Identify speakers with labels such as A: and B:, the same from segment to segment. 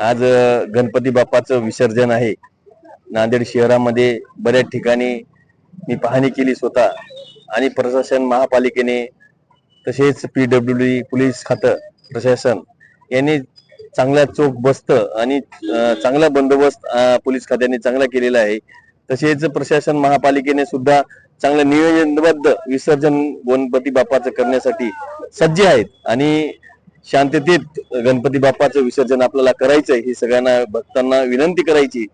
A: आज गणपती बाप्पाचं विसर्जन आहे. नांदेड शहरामध्ये बऱ्याच ठिकाणी मी पाहणी केली स्वतः. आणि प्रशासन महापालिकेने तसेच पीडब्ल्यू डी पोलीस खातं प्रशासन यांनी चांगला चोख बस्त आणि चांगला बंदोबस्त पोलीस खात्याने चांगला केलेला आहे. तसेच प्रशासन महापालिकेने सुद्धा चांगलं नियोजनबद्ध विसर्जन गणपती बाप्पाचं करण्यासाठी सज्ज आहेत. आणि शांततेत गणपती बाप्पाचं विसर्जन आपल्याला करायचंय ही सगळ्यांना भक्तांना विनंती करायची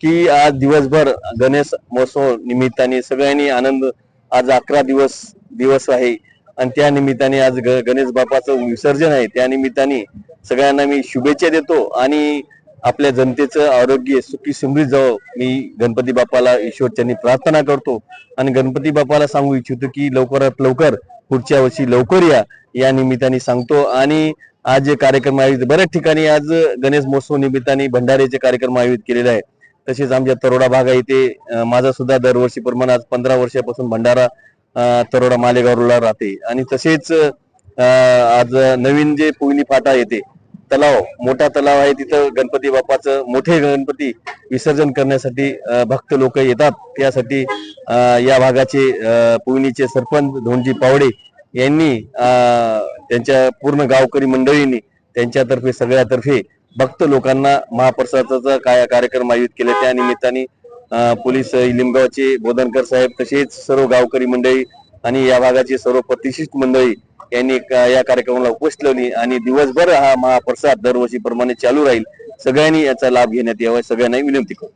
A: की आज दिवसभर गणेश महोत्सव निमित्ताने सगळ्यांनी आनंद आज अकरा दिवस दिवस आहे. आणि त्या निमित्ताने आज ग- गणेश बाप्पाचं विसर्जन आहे. त्या निमित्ताने सगळ्यांना मी शुभेच्छा देतो आणि आपल्या जनतेचं आरोग्य सुखी समृद्ध जावं मी गणपती बाप्पाला ईश्वरच्यांनी प्रार्थना करतो आणि गणपती बाप्पाला सांगू इच्छितो की लवकरात लवकर पुढच्या वर्षी लवकर या या निमित्ताने सांगतो. आणि आज जे कार्यक्रम आयोजित बऱ्याच ठिकाणी आज गणेश महोत्सव निमित्ताने भंडाऱ्याचे कार्यक्रम आयोजित केलेले आहे तसेच आमच्या तरोडा भागा इथे माझा सुद्धा दरवर्षी प्रमाणे आज पंधरा वर्षापासून भंडारा अं, तरोडा मालेगावला राहते. आणि तसेच अं, आज नवीन जे पोयली फाटा येते तलाव मोठा तलाव आहे तिथं गणपती बाप्पाचं मोठे गणपती विसर्जन करण्यासाठी भक्त लोक येतात. त्यासाठी या भागाचे पुवनीचे सरपंच धोंडजी पावडे यांनी त्यांच्या पूर्ण गावकरी मंडळींनी त्यांच्यातर्फे सगळ्यातर्फे भक्त लोकांना महाप्रसादाचा काय कार्यक्रम आयोजित केला त्या निमित्ताने पोलीस लिमगावचे बोधनकर साहेब तसेच सर्व गावकरी मंडळी आणि या भागाचे सर्व प्रतिष्ठित मंडळी यांनी या कार्यक्रमाला उपस्थित लावली आणि दिवसभर हा महाप्रसाद दरवर्षीप्रमाणे चालू राहील. सगळ्यांनी याचा लाभ घेण्यात यावा. सगळ्यांना विनंती करू